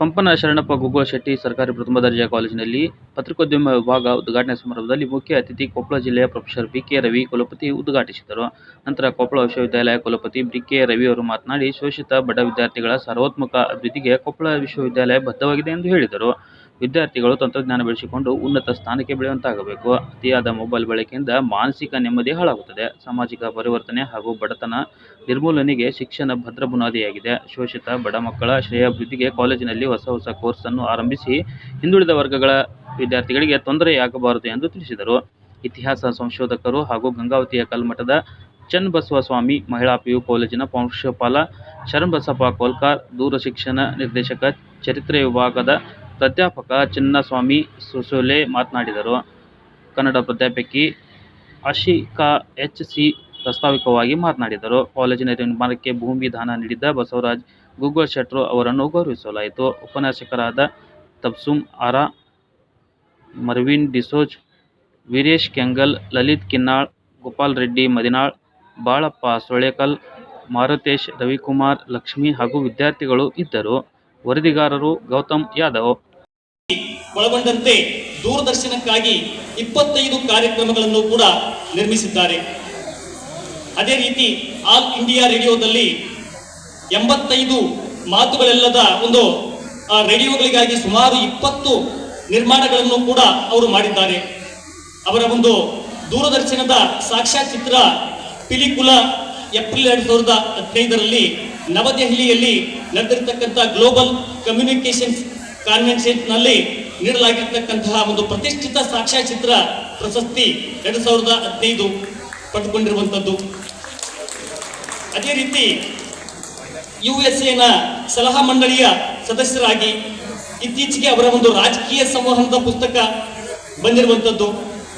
ಪಂಪನ ಶರಣಪ್ಪ ಗುಗ್ಗಳ ಶೆಟ್ಟಿ ಸರ್ಕಾರಿ ಪ್ರಥಮ ದರ್ಜೆ ಕಾಲೇಜಿನಲ್ಲಿ ಪತ್ರಿಕೋದ್ಯಮ ವಿಭಾಗ ಉದ್ಘಾಟನಾ ಸಮಾರಂಭದಲ್ಲಿ ಮುಖ್ಯ ಅತಿಥಿ ಕೊಪ್ಪಳ ಜಿಲ್ಲೆಯ ಪ್ರೊಫೆಸರ್ ಬಿ. ಕೆ. ರವಿ ಕುಲಪತಿ ಉದ್ಘಾಟಿಸಿದರು. ನಂತರ ಕೊಪ್ಪಳ ವಿಶ್ವವಿದ್ಯಾಲಯ ಕುಲಪತಿ ಬಿ. ಕೆ. ರವಿ ಅವರು ಮಾತನಾಡಿ, ಶೋಷಿತ ಬಡ ವಿದ್ಯಾರ್ಥಿಗಳ ಸರ್ವೋತ್ಮಕ ಅಭಿವೃದ್ಧಿಗೆ ಕೊಪ್ಪಳ ವಿಶ್ವವಿದ್ಯಾಲಯ ಬದ್ಧವಾಗಿದೆ ಎಂದು ಹೇಳಿದರು. ವಿದ್ಯಾರ್ಥಿಗಳು ತಂತ್ರಜ್ಞಾನ ಬೆಳೆಸಿಕೊಂಡು ಉನ್ನತ ಸ್ಥಾನಕ್ಕೆ ಬೆಳೆಯುವಂತಾಗಬೇಕು. ಅತಿಯಾದ ಮೊಬೈಲ್ ಬಳಕೆಯಿಂದ ಮಾನಸಿಕ ನೆಮ್ಮದಿ ಹಾಳಾಗುತ್ತದೆ. ಸಾಮಾಜಿಕ ಪರಿವರ್ತನೆ ಹಾಗೂ ಬಡತನ ನಿರ್ಮೂಲನೆಗೆ ಶಿಕ್ಷಣ ಭದ್ರ ಬುನಾದಿಯಾಗಿದೆ. ಶೋಷಿತ ಬಡ ಮಕ್ಕಳ ಶ್ರೇಯಾಭಿವೃದ್ಧಿಗೆ ಕಾಲೇಜಿನಲ್ಲಿ ಹೊಸ ಹೊಸ ಕೋರ್ಸ್ ಅನ್ನು ಆರಂಭಿಸಿ ಹಿಂದುಳಿದ ವರ್ಗಗಳ ವಿದ್ಯಾರ್ಥಿಗಳಿಗೆ ತೊಂದರೆಯಾಗಬಾರದು ಎಂದು ತಿಳಿಸಿದರು. ಇತಿಹಾಸ ಸಂಶೋಧಕರು ಹಾಗೂ ಗಂಗಾವತಿಯ ಕಲ್ಮಠದ ಚನ್ನಬಸವ ಸ್ವಾಮಿ ಮಹಿಳಾ ಪಿಯು ಕಾಲೇಜಿನ ಪ್ರಾಂಶುಪಾಲ ಶರಣಬಸಪ್ಪ ಕೋಲ್ಕಾರ್, ದೂರಶಿಕ್ಷಣ ನಿರ್ದೇಶಕ, ಚರಿತ್ರೆ ವಿಭಾಗದ ಪ್ರಾಧ್ಯಾಪಕ ಚಿನ್ನಸ್ವಾಮಿ ಸೋಸಲೆ ಮಾತನಾಡಿದರು. ಕನ್ನಡ ಪ್ರಾಧ್ಯಾಪಕಿ ಆಶಿಕಾ ಎಚ್. ಸಿ. ಪ್ರಾಸ್ತಾವಿಕವಾಗಿ ಮಾತನಾಡಿದರು. ಕಾಲೇಜಿನ ನಿರ್ಮಾಣಕ್ಕೆ ಭೂಮಿ ದಾನ ನೀಡಿದ್ದ ಬಸವರಾಜ ಗೂಗಲ್ ಶೆಟ್ರು ಅವರನ್ನು ಗೌರವಿಸಲಾಯಿತು. ಉಪನ್ಯಾಸಕರಾದ ತಬಸ್ಸುಮ್ ಆರಾ, ಮರ್ವಿನ್ ಡಿಸೋಜ್ ವೀರೇಶ್ ಕೆಂಗಲ್, ಲಲಿತ್ ಕಿನ್ನಾಳ್ ಗೋಪಾಲ್ ರೆಡ್ಡಿ ಮದಿನಾಳ್ ಬಾಳಪ್ಪ ಸೂಳೆಕಲ್, ಮಾರುತೇಶ್ ರವಿಕುಮಾರ್ ಲಕ್ಷ್ಮಿ ಹಾಗೂ ವಿದ್ಯಾರ್ಥಿಗಳು ಇದ್ದರು. ವರದಿಗಾರರು ಗೌತಮ್ ಯಾದವ್. ಒಳಗೊಂಡಂತೆ ದೂರದರ್ಶನಕ್ಕಾಗಿ ಇಪ್ಪತ್ತೈದು ಕಾರ್ಯಕ್ರಮಗಳನ್ನು ಕೂಡ ನಿರ್ಮಿಸಿದ್ದಾರೆ. ಅದೇ ರೀತಿ ಆಲ್ ಇಂಡಿಯಾ ರೇಡಿಯೋದಲ್ಲಿ ಎಂಬತ್ತೈದು ಮಾತುಗಳೆಲ್ಲದ ಒಂದು ಆ, ರೇಡಿಯೋಗಳಿಗಾಗಿ ಸುಮಾರು ಇಪ್ಪತ್ತು ನಿರ್ಮಾಣಗಳನ್ನು ಕೂಡ ಅವರು ಮಾಡಿದ್ದಾರೆ. ಅವರ ಒಂದು ದೂರದರ್ಶನದ ಸಾಕ್ಷ್ಯಚಿತ್ರ ಪಿಲಿಕುಲ ಏಪ್ರಿಲ್ ಎರಡು ಸಾವಿರದ ಹದಿನೈದರಲ್ಲಿ ನವದೆಹಲಿಯಲ್ಲಿ ನಡೆದಿರ್ತಕ್ಕಂಥ ಗ್ಲೋಬಲ್ ಕಮ್ಯುನಿಕೇಶನ್ಸ್ ಕಾನ್ವೆನ್ಷನ್ನಲ್ಲಿ ನೀಡಲಾಗಿರ್ತಕ್ಕಂತಹ ಒಂದು ಪ್ರತಿಷ್ಠಿತ ಸಾಕ್ಷ್ಯಚಿತ್ರ ಪ್ರಶಸ್ತಿ ಎರಡು ಸಾವಿರದ ಹದಿನೈದು ಪಡೆದುಕೊಂಡಿರುವಂಥದ್ದು ಅದೇ ರೀತಿ ಯು ಎಸ್ ಎನ ಸಲಹಾ ಮಂಡಳಿಯ ಸದಸ್ಯರಾಗಿ ಇತ್ತೀಚೆಗೆ ಅವರ ಒಂದು ರಾಜಕೀಯ ಸಂವಹನದ ಪುಸ್ತಕ ಬಂದಿರುವಂಥದ್ದು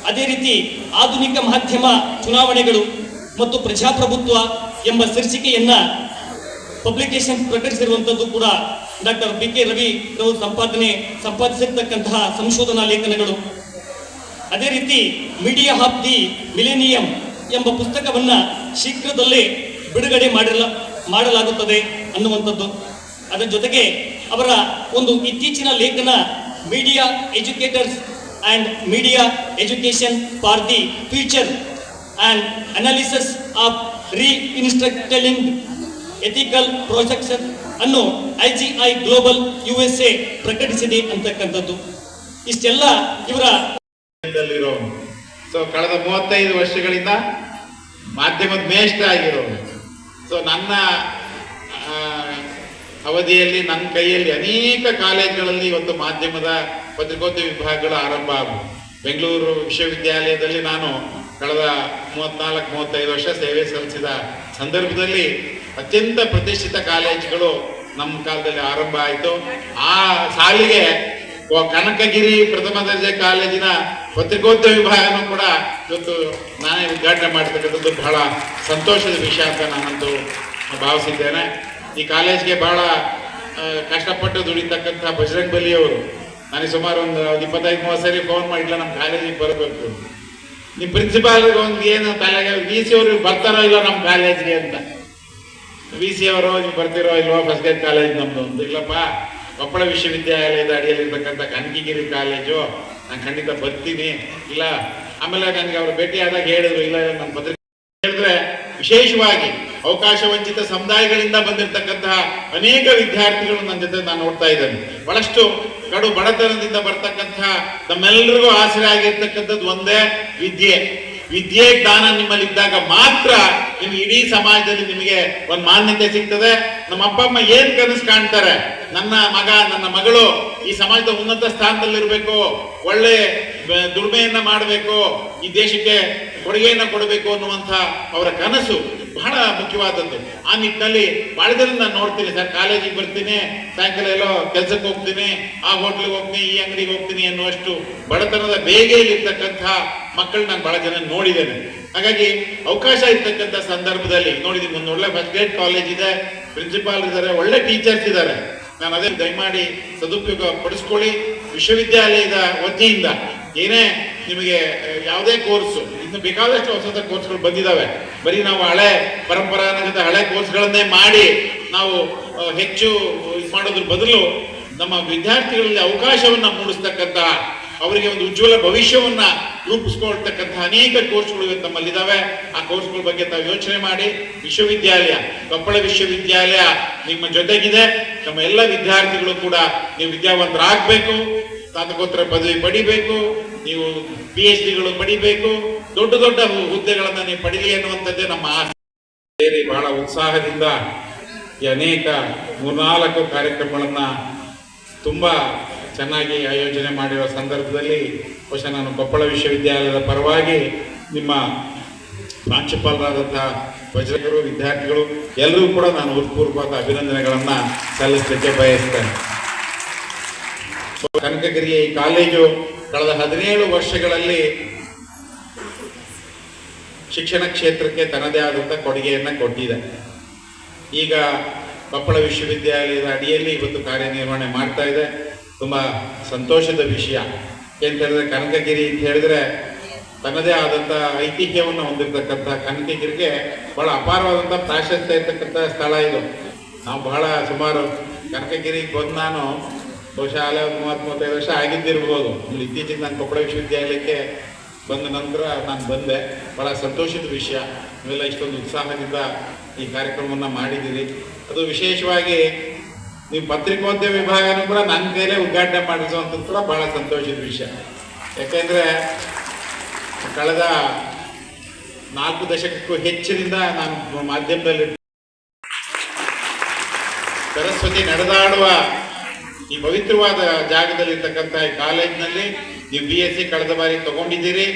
ಅದೇ ರೀತಿ ಆಧುನಿಕ ಮಾಧ್ಯಮ ಚುನಾವಣೆಗಳು ಮತ್ತು ಪ್ರಜಾಪ್ರಭುತ್ವ ಎಂಬ ಶೀರ್ಷಿಕೆಯನ್ನ ಪಬ್ಲಿಕೇಶನ್ ಪ್ರಕಟಿಸಿರುವಂಥದ್ದು ಕೂಡ ಡಾಕ್ಟರ್ ಬಿ ಕೆ ರವಿ ಅವರು ಸಂಪಾದನೆ ಸಂಪಾದಿಸಿರ್ತಕ್ಕಂತಹ ಸಂಶೋಧನಾ ಲೇಖನಗಳು. ಅದೇ ರೀತಿ ಮೀಡಿಯಾ ಆಫ್ ದಿ ಮಿಲೇನಿಯಂ ಎಂಬ ಪುಸ್ತಕವನ್ನ ಶೀಘ್ರದಲ್ಲೇ ಬಿಡುಗಡೆ ಮಾಡಿರಲ, ಮಾಡಲಾಗುತ್ತದೆ ಅನ್ನುವಂಥದ್ದು. ಅದರ ಜೊತೆಗೆ ಅವರ ಒಂದು ಇತ್ತೀಚಿನ ಲೇಖನ media educators and media education for the future and analysis of reinstructing ethical projects ಅನ್ನು I global U S A ಪ್ರಕಟಿಸಿದೆ ಅಂತಕ್ಕಂಥದ್ದು. ಇಷ್ಟೆಲ್ಲ ಇವರ ಸೊ ಕಳೆದ ಮೂವತ್ತೈದು ವರ್ಷಗಳಿಂದ ಮಾಧ್ಯಮದ ಮೇಷ್ಟ್ರ ಆಗಿರೋರು ಸೊ ನನ್ನ ಅವಧಿಯಲ್ಲಿ, ನನ್ನ ಕೈಯಲ್ಲಿ ಅನೇಕ ಕಾಲೇಜುಗಳಲ್ಲಿ ಇವತ್ತು ಮಾಧ್ಯಮದ ಪತ್ರಿಕೋದ್ಯಮ ವಿಭಾಗಗಳು ಆರಂಭ ಆಗುವುದು. ಬೆಂಗಳೂರು ವಿಶ್ವವಿದ್ಯಾಲಯದಲ್ಲಿ ನಾನು ಕಳೆದ ಮೂವತ್ನಾಲ್ಕು, ಮೂವತ್ತೈದು ವರ್ಷ ಸೇವೆ ಸಲ್ಲಿಸಿದ ಸಂದರ್ಭದಲ್ಲಿ ಅತ್ಯಂತ ಪ್ರತಿಷ್ಠಿತ ಕಾಲೇಜುಗಳು ನಮ್ಮ ಕಾಲದಲ್ಲಿ ಆರಂಭ ಆಯಿತು. ಆ ಸಾಲಿಗೆ ಕನಕಗಿರಿ ಪ್ರಥಮ ದರ್ಜೆ ಕಾಲೇಜಿನ ಪತ್ರಿಕೋದ್ಯಮ ವಿಭಾಗನೂ ಕೂಡ ಇವತ್ತು ನಾನೇ ಉದ್ಘಾಟನೆ ಮಾಡ್ತಕ್ಕಂಥದ್ದು ಬಹಳ ಸಂತೋಷದ ವಿಷಯ ಅಂತ ನಾನಂತೂ ಭಾವಿಸಿದ್ದೇನೆ. ಈ ಕಾಲೇಜ್ಗೆ ಬಹಳ ಕಷ್ಟಪಟ್ಟು ದುಡಿತಕ್ಕಂಥ ಬಜರಂಗ್ ಬಲಿಯವರು. ನನಗೆ ಸುಮಾರು ಒಂದು ಇಪ್ಪತ್ತೈದು ಮೂವತ್ತು ಸರಿ ಫೋನ್ ಮಾಡಿಲ್ಲ ನಮ್ಮ ಕಾಲೇಜಿಗೆ ಬರಬೇಕು. ನಿಮ್ಮ ಪ್ರಿನ್ಸಿಪಾಲ್ಗೆ ಒಂದು ಏನು ತಲೆಗೆ ವಿ ಸಿ ಅವರು ಬರ್ತಾರೋ ಇಲ್ಲೋ ನಮ್ಮ ಕಾಲೇಜ್ಗೆ ಅಂತ. ವಿ ಸಿ ಅವರು ನೀವು ಬರ್ತಿರೋ ಇಲ್ವೋ ಫಸ್ಟ್ ಗ್ರೇಡ್ ಕಾಲೇಜ್ ನಮ್ದು ಒಂದು. ಇಲ್ಲಪ್ಪ, ಕೊಪ್ಪಳ ವಿಶ್ವವಿದ್ಯಾಲಯದ ಅಡಿಯಲ್ಲಿರ್ತಕ್ಕಂಥ ಕನಕಿಗಿರಿ ಕಾಲೇಜು ನಾನು ಖಂಡಿತ ಬರ್ತೀನಿ. ಇಲ್ಲ, ಆಮೇಲೆ ನನಗೆ ಅವ್ರು ಭೇಟಿ ಆದಾಗ ಹೇಳಿದ್ರು, ಇಲ್ಲ ನಮ್ಮ ಪತ್ರಿಕೆ ಹೇಳಿದ್ರೆ ವಿಶೇಷವಾಗಿ ಅವಕಾಶ ವಂಚಿತ ಸಮುದಾಯಗಳಿಂದ ಬಂದಿರತಕ್ಕಂತಹ ಅನೇಕ ವಿದ್ಯಾರ್ಥಿಗಳು ನನ್ನ ಜೊತೆ ನಾನು ನೋಡ್ತಾ ಇದ್ದೇನೆ. ಬಹಳಷ್ಟು ಕಡು ಬಡತನದಿಂದ ಬರ್ತಕ್ಕಂತಹ ನಮ್ಮೆಲ್ಲರಿಗೂ ಆಸರೆ ಆಗಿರ್ತಕ್ಕಂಥದ್ದು ಒಂದೇ ವಿದ್ಯೆ. ವಿದ್ಯೆ ಜ್ಞಾನ ನಿಮ್ಮಲ್ಲಿ ಇದ್ದಾಗ ಮಾತ್ರ ನಿಮ್ಗೆ ಇಡೀ ಸಮಾಜದಲ್ಲಿ ನಿಮಗೆ ಒಂದು ಮಾನ್ಯತೆ ಸಿಗ್ತದೆ. ನಮ್ಮ ಅಪ್ಪ, ಅಮ್ಮ ಏನ್ ಕನಸು ಕಾಣ್ತಾರೆ? ನನ್ನ ಮಗ, ನನ್ನ ಮಗಳು ಈ ಸಮಾಜದ ಉನ್ನತ ಸ್ಥಾನದಲ್ಲಿರ್ಬೇಕು, ಒಳ್ಳೆ ದುಡಿಮೆಯನ್ನ ಮಾಡಬೇಕು, ಈ ದೇಶಕ್ಕೆ ಕೊಡುಗೆಯನ್ನ ಕೊಡಬೇಕು ಅನ್ನುವಂಥ ಅವರ ಕನಸು. ಬಹಳ ಮುಖ್ಯವಾದದ್ದು. ಆ ನಿಟ್ಟಿನಲ್ಲಿ ಬಹಳ ಜನ ನಾನು ನೋಡ್ತೀನಿ ಸರ್. ಕಾಲೇಜಿಗೆ ಬರ್ತೀನಿ, ಸಾಯಂಕಾಲ ಎಲ್ಲೋ ಕೆಲಸಕ್ಕೆ ಹೋಗ್ತೀನಿ, ಆ ಹೋಟ್ಲಿಗೆ ಹೋಗ್ತೀನಿ, ಈ ಅಂಗಡಿಗೆ ಹೋಗ್ತೀನಿ ಅನ್ನುವಷ್ಟು ಬಡತನದ ಬೇಗೆಯಲ್ಲಿರ್ತಕ್ಕಂಥ ಮಕ್ಕಳು ನಾನು ಬಹಳ ಜನ ನೋಡಿದ್ದೇನೆ. ಹಾಗಾಗಿ ಅವಕಾಶ ಇರ್ತಕ್ಕಂಥ ಸಂದರ್ಭದಲ್ಲಿ, ನೋಡಿದೀನಿ ಒಂದು ಒಳ್ಳೆ ಫಸ್ಟ್ ಗ್ರೇಡ್ ಕಾಲೇಜ್ ಇದೆ ಪ್ರಿನ್ಸಿಪಾಲ್ ಇದ್ದಾರೆ ಒಳ್ಳೆ ಟೀಚರ್ಸ್ ಇದ್ದಾರೆ ನಾನು ಅದೇ ದಯಮಾಡಿ ಸದುಪಯೋಗ ಪಡಿಸ್ಕೊಳ್ಳಿ. ವಿಶ್ವವಿದ್ಯಾಲಯದ ವತಿಯಿಂದ ಏನೇ ನಿಮಗೆ ಯಾವುದೇ ಕೋರ್ಸ್ ಇನ್ನು ಬೇಕಾದಷ್ಟು ಹೊಸ ಹೊಸ ಕೋರ್ಸ್ಗಳು ಬಂದಿದ್ದಾವೆ ಬರೀ ನಾವು ಹಳೆ ಪರಂಪರಾಗತ ಹಳೆ ಕೋರ್ಸ್ಗಳನ್ನೇ ಮಾಡಿ ನಾವು ಹೆಚ್ಚು ಇದು ಮಾಡೋದ್ರ ಬದಲು ನಮ್ಮ ವಿದ್ಯಾರ್ಥಿಗಳಲ್ಲಿ ಅವಕಾಶವನ್ನು ಮೂಡಿಸ್ತಕ್ಕಂಥ, ಅವರಿಗೆ ಒಂದು ಉಜ್ವಲ ಭವಿಷ್ಯವನ್ನ ರೂಪಿಸ್ಕೊಳ್ತಕ್ಕಂತಹ ಅನೇಕ ಕೋರ್ಸ್ಗಳು ಇವತ್ತು ನಮ್ಮಲ್ಲಿದ್ದಾವೆ ಆ ಕೋರ್ಸ್ಗಳ ಬಗ್ಗೆ ತಾವು ಯೋಚನೆ ಮಾಡಿ. ವಿಶ್ವವಿದ್ಯಾಲಯ, ಕೊಪ್ಪಳ ವಿಶ್ವವಿದ್ಯಾಲಯ ನಿಮ್ಮ ಜೊತೆಗಿದೆ. ನಮ್ಮ ಎಲ್ಲ ವಿದ್ಯಾರ್ಥಿಗಳು ಕೂಡ ನೀವು ವಿದ್ಯಾವಂತರಾಗಬೇಕು. ಸ್ನಾತಕೋತ್ತರ ಪದವಿ ಪಡಿಬೇಕು, ನೀವು ಪಿ ಎಚ್ ಡಿಗಳು ಪಡಿಬೇಕು, ದೊಡ್ಡ ದೊಡ್ಡ ಹುದ್ದೆಗಳನ್ನ ನೀವು ಪಡೀಲಿ ಅನ್ನುವಂಥದ್ದೇ ನಮ್ಮ ಆಸೆ. ಸೇರಿ ಬಹಳ ಉತ್ಸಾಹದಿಂದ ಈ ಅನೇಕ ಮೂರ್ನಾಲ್ಕು ಕಾರ್ಯಕ್ರಮಗಳನ್ನ ತುಂಬಾ ಚೆನ್ನಾಗಿ ಆಯೋಜನೆ ಮಾಡಿರುವ ಸಂದರ್ಭದಲ್ಲಿ ಬಹುಶಃ ನಾನು ಕೊಪ್ಪಳ ವಿಶ್ವವಿದ್ಯಾಲಯದ ಪರವಾಗಿ ನಿಮ್ಮ ಪ್ರಾಂಶುಪಾಲರಾದಂತಹ ವಜ್ರಕರು ವಿದ್ಯಾರ್ಥಿಗಳು ಎಲ್ಲರೂ ಕೂಡ ನಾನು ಹೃತ್ಪೂರ್ವಕ ಅಭಿನಂದನೆಗಳನ್ನು ಸಲ್ಲಿಸಲಿಕ್ಕೆ ಬಯಸ್ತೇನೆ. ಕನಕಗಿರಿಯ ಈ ಕಾಲೇಜು ಕಳೆದ ಹದಿನೇಳು ವರ್ಷಗಳಲ್ಲಿ ಶಿಕ್ಷಣ ಕ್ಷೇತ್ರಕ್ಕೆ ತನ್ನದೇ ಆದಂಥ ಕೊಡುಗೆಯನ್ನು ಕೊಟ್ಟಿದೆ. ಈಗ ಕೊಪ್ಪಳ ವಿಶ್ವವಿದ್ಯಾಲಯದ ಅಡಿಯಲ್ಲಿ ಇವತ್ತು ಕಾರ್ಯನಿರ್ವಹಣೆ ಮಾಡ್ತಾ ಇದೆ. ತುಂಬ ಸಂತೋಷದ ವಿಷಯ. ಏನ್ ಹೇಳಿದ್ರೆ ಕನಕಗಿರಿ ಅಂತ ಹೇಳಿದ್ರೆ ತನ್ನದೇ ಆದಂಥ ಐತಿಹ್ಯವನ್ನು ಹೊಂದಿರತಕ್ಕಂಥ ಕನಕಗಿರಿಗೆ ಬಹಳ ಅಪಾರವಾದಂಥ ಪ್ರಾಶಸ್ತ್ಯ ಇರ್ತಕ್ಕಂಥ ಸ್ಥಳ ಇದು. ನಾವು ಬಹಳ ಸುಮಾರು ಕನಕಗಿರಿಗೆ ಬಂದು ನಾನು ಬಹುಶಃ ಮೂವತ್ತು ಮೂವತ್ತೈದು ವರ್ಷ ಆಗಿದ್ದಿರ್ಬೋದು. ಇತ್ತೀಚೆಗೆ ನಾನು ಕೊಪ್ಪಳ ವಿಶ್ವವಿದ್ಯಾಲಯಕ್ಕೆ ಬಂದ ನಂತರ ನಾನು ಬಂದೆ. ಬಹಳ ಸಂತೋಷದ ವಿಷಯ. ನೀವೆಲ್ಲ ಇಷ್ಟೊಂದು ಉತ್ಸಾಹದಿಂದ ಈ ಕಾರ್ಯಕ್ರಮವನ್ನು ಮಾಡಿದ್ದೀರಿ. ಅದು ವಿಶೇಷವಾಗಿ ನೀವು ಪತ್ರಿಕೋದ್ಯಮ ವಿಭಾಗನೂ ಕೂಡ ನನ್ನ ಕೈಲೇ ಉದ್ಘಾಟನೆ ಮಾಡಿಸುವಂಥದ್ದು ಕೂಡ ಭಾಳ ಸಂತೋಷದ ವಿಷಯ. ಯಾಕೆಂದರೆ ಕಳೆದ ನಾಲ್ಕು ದಶಕಕ್ಕೂ ಹೆಚ್ಚಿನಿಂದ ನಾನು ಮಾಧ್ಯಮದಲ್ಲಿ ಸರಸ್ವತಿ ನಡೆದಾಡುವ ಈ ಪವಿತ್ರವಾದ ಜಾಗದಲ್ಲಿ ಜಾಗದಲ್ಲಿರ್ತಕ್ಕಂಥ ಈ ಕಾಲೇಜಿನಲ್ಲಿ ನೀವು ಬಿ ಎಸ್ ಸಿ ಕಳೆದ ಬಾರಿ ತಗೊಂಡಿದ್ದೀರಿ.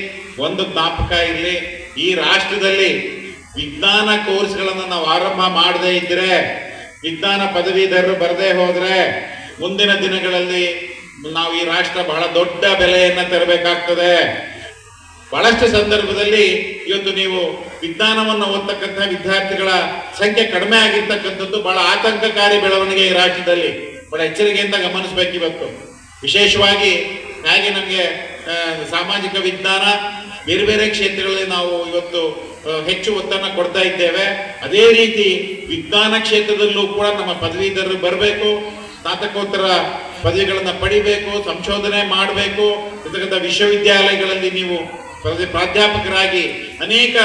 ಒಂದು ಜ್ಞಾಪಕ ಇರಲಿ, ಈ ರಾಷ್ಟ್ರದಲ್ಲಿ ವಿಜ್ಞಾನ ಕೋರ್ಸ್ಗಳನ್ನು ನಾವು ಆರಂಭ ಮಾಡದೇ ಇದ್ರೆ ವಿಜ್ಞಾನ ಪದವೀಧರರು ಬರದೇ ಹೋದ್ರೆ, ಮುಂದಿನ ದಿನಗಳಲ್ಲಿ ನಾವು ಈ ರಾಷ್ಟ್ರ ಬಹಳ ದೊಡ್ಡ ಬೆಲೆಯನ್ನು ತರಬೇಕಾಗ್ತದೆ. ಬಹಳಷ್ಟು ಸಂದರ್ಭದಲ್ಲಿ ಇವತ್ತು ನೀವು ವಿಜ್ಞಾನವನ್ನು ಓದ್ತಕ್ಕಂಥ ವಿದ್ಯಾರ್ಥಿಗಳ ಸಂಖ್ಯೆ ಕಡಿಮೆ ಆಗಿರ್ತಕ್ಕಂಥದ್ದು ಬಹಳ ಆತಂಕಕಾರಿ ಬೆಳವಣಿಗೆ ಈ ರಾಜ್ಯದಲ್ಲಿ. ಬಹಳ ಎಚ್ಚರಿಕೆಯಿಂದ ಗಮನಿಸಬೇಕು ಇವತ್ತು. ವಿಶೇಷವಾಗಿ ಹೇಗೆ ನಮಗೆ ಸಾಮಾಜಿಕ ವಿಜ್ಞಾನ, ಬೇರೆ ಬೇರೆ ಕ್ಷೇತ್ರಗಳಲ್ಲಿ ನಾವು ಇವತ್ತು ಹೆಚ್ಚು ಒತ್ತನ್ನು ಕೊಡ್ತಾ ಇದ್ದೇವೆ. ಅದೇ ರೀತಿ ವಿಜ್ಞಾನ ಕ್ಷೇತ್ರದಲ್ಲೂ ಕೂಡ ನಮ್ಮ ಪದವೀಧರರು ಬರಬೇಕು, ಸ್ನಾತಕೋತ್ತರ ಪದವಿಗಳನ್ನು ಪಡಿಬೇಕು, ಸಂಶೋಧನೆ ಮಾಡಬೇಕು. ಇರ್ತಕ್ಕಂಥ ವಿಶ್ವವಿದ್ಯಾಲಯಗಳಲ್ಲಿ ನೀವು ಪ್ರಾಧ್ಯಾಪಕರಾಗಿ ಅನೇಕ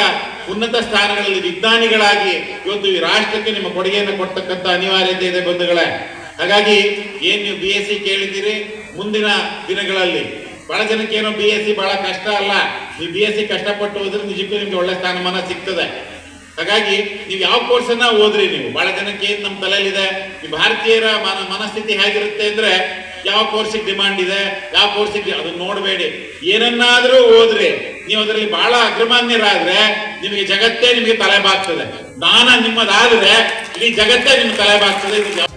ಉನ್ನತ ಸ್ಥಾನಗಳಲ್ಲಿ ವಿಜ್ಞಾನಿಗಳಾಗಿ ಇವತ್ತು ಈ ರಾಷ್ಟ್ರಕ್ಕೆ ನಿಮ್ಮ ಕೊಡುಗೆಯನ್ನು ಕೊಡ್ತಕ್ಕಂಥ ಅನಿವಾರ್ಯತೆ ಇದೆ ಬಂಧುಗಳೇ. ಹಾಗಾಗಿ ಏನು ನೀವು ಬಿ ಎಸ್ ಸಿ ಕೇಳಿದ್ದೀರಿ ಮುಂದಿನ ದಿನಗಳಲ್ಲಿ. ಬಹಳ ಜನಕ್ಕೆ ಏನೋ ಬಿ ಎಸ್ ಸಿ ಬಹಳ ಕಷ್ಟ ಅಲ್ಲ. ನೀವು ಬಿ ಎಸ್ ಸಿ ಕಷ್ಟಪಟ್ಟು ಹೋದ್ರೆ ನಿಜಕ್ಕೂ ನಿಮ್ಗೆ ಒಳ್ಳೆ ಸ್ಥಾನಮಾನ ಸಿಗ್ತದೆ. ಹಾಗಾಗಿ ನೀವು ಯಾವ ಕೋರ್ಸನ್ನ ಓದ್ರಿ ನೀವು? ಬಹಳ ಜನಕ್ಕೆ ಏನ್ ನಮ್ಮ ತಲೆಯಲ್ಲಿದೆ? ಈ ಭಾರತೀಯರ ಮನ ಮನಸ್ಥಿತಿ ಹೇಗಿರುತ್ತೆ ಅಂದ್ರೆ ಯಾವ ಕೋರ್ಸಿಗೆ ಡಿಮಾಂಡ್ ಇದೆ, ಯಾವ ಕೋರ್ಸಿಗೆ ಅದನ್ನ ನೋಡಬೇಡಿ. ಏನನ್ನಾದ್ರೂ ಓದ್ರಿ. ನೀವು ಅದರಲ್ಲಿ ಬಹಳ ಅಗ್ರಮಾನ್ಯರಾದ್ರೆ ನಿಮಗೆ ಜಗತ್ತೇ ನಿಮಗೆ ತಲೆ ಬಾಗ್ತದೆ. ದಾನ ನಿಮ್ಮದಾದ್ರೆ ಇಡೀ ಜಗತ್ತೇ ನಿಮ್ಗೆ ತಲೆ ಬಾಗ್ತದೆ.